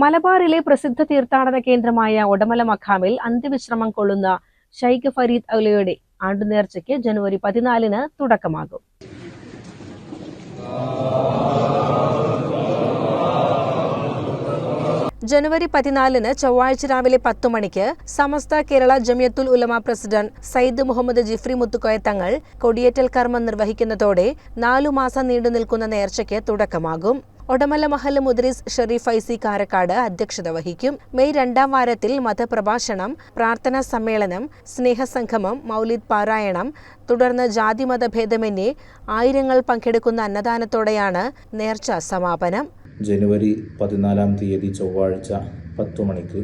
മലബാറിലെ പ്രസിദ്ധ തീർത്ഥാടന കേന്ദ്രമായ ഒടമല മഖാമിൽ അന്ത്യവിശ്രമം കൊള്ളുന്ന ഷൈഖ് ഫരീദ് ഔലയുടെ ആണ്ടുനേർച്ചയ്ക്ക് ജനുവരി പതിനാലിന് തുടക്കമാകും. ജനുവരി പതിനാലിന് ചൊവ്വാഴ്ച രാവിലെ പത്തു മണിക്ക് സമസ്ത കേരള ജമിയത്തുൽ ഉലമ പ്രസിഡന്റ് സയ്യിദ് മുഹമ്മദ് ജിഫ്രി മുത്തുക്കോയ തങ്ങൾ കൊടിയേറ്റൽ കർമ്മം നിർവഹിക്കുന്നതോടെ നാലു മാസം നീണ്ടു നിൽക്കുന്ന നേർച്ചയ്ക്ക് തുടക്കമാകും. ഒടമല മഹൽ മുദ്രീസ് ഷെറീഫ് ഐസി കാരക്കാട് അധ്യക്ഷത വഹിക്കും. മെയ് രണ്ടാം വാരത്തിൽ മതപ്രഭാഷണം പ്രാർത്ഥനാ സമ്മേളനം സ്നേഹസംഗമം മൗലിദ് പാരായണം തുടർന്ന് ജാതി ഭേദമന്യേ ആയിരങ്ങൾ പങ്കെടുക്കുന്ന അന്നദാനത്തോടെയാണ് നേർച്ച സമാപനം. ജനുവരി പതിനാലാം തീയതി ചൊവ്വാഴ്ച പത്തു മണിക്ക്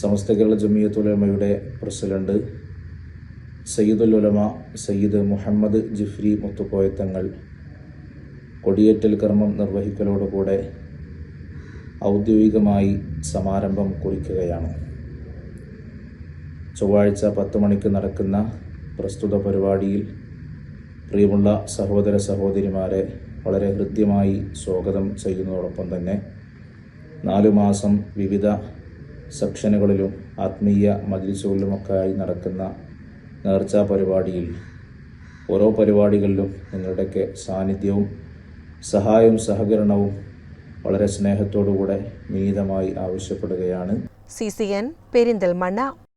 സമസ്ത കേരള ജമിയത്തുലമയുടെ പ്രസിഡന്റ് സയ്യിദുൽ ഉലമ സയ്യിദ് മുഹമ്മദ് ജിഫ്രി മുത്തുക്കോയത്തങ്ങൾ കൊടിയേറ്റൽ കർമ്മം നിർവഹിക്കലോടുകൂടെ ഔദ്യോഗികമായി സമാരംഭം കുറിക്കുകയാണ്. ചൊവ്വാഴ്ച പത്ത് മണിക്ക് നടക്കുന്ന പ്രസ്തുത പരിപാടിയിൽ പ്രിയമുള്ള സഹോദര സഹോദരിമാരെ വളരെ ഹൃദ്യമായി സ്വാഗതം ചെയ്യുന്നതോടൊപ്പം തന്നെ നാലു മാസം വിവിധ സെക്ഷനുകളിലും ആത്മീയ മജിൽസുകളിലുമൊക്കെയായി നടക്കുന്ന നേർച്ചാ പരിപാടിയിൽ ഓരോ പരിപാടികളിലും നിങ്ങളുടെയൊക്കെ സാന്നിധ്യവും സഹായവും സഹകരണവും വളരെ സ്നേഹത്തോടുകൂടെ വിനീതമായി ആവശ്യപ്പെടുകയാണ്. C C N Perinthalmanna.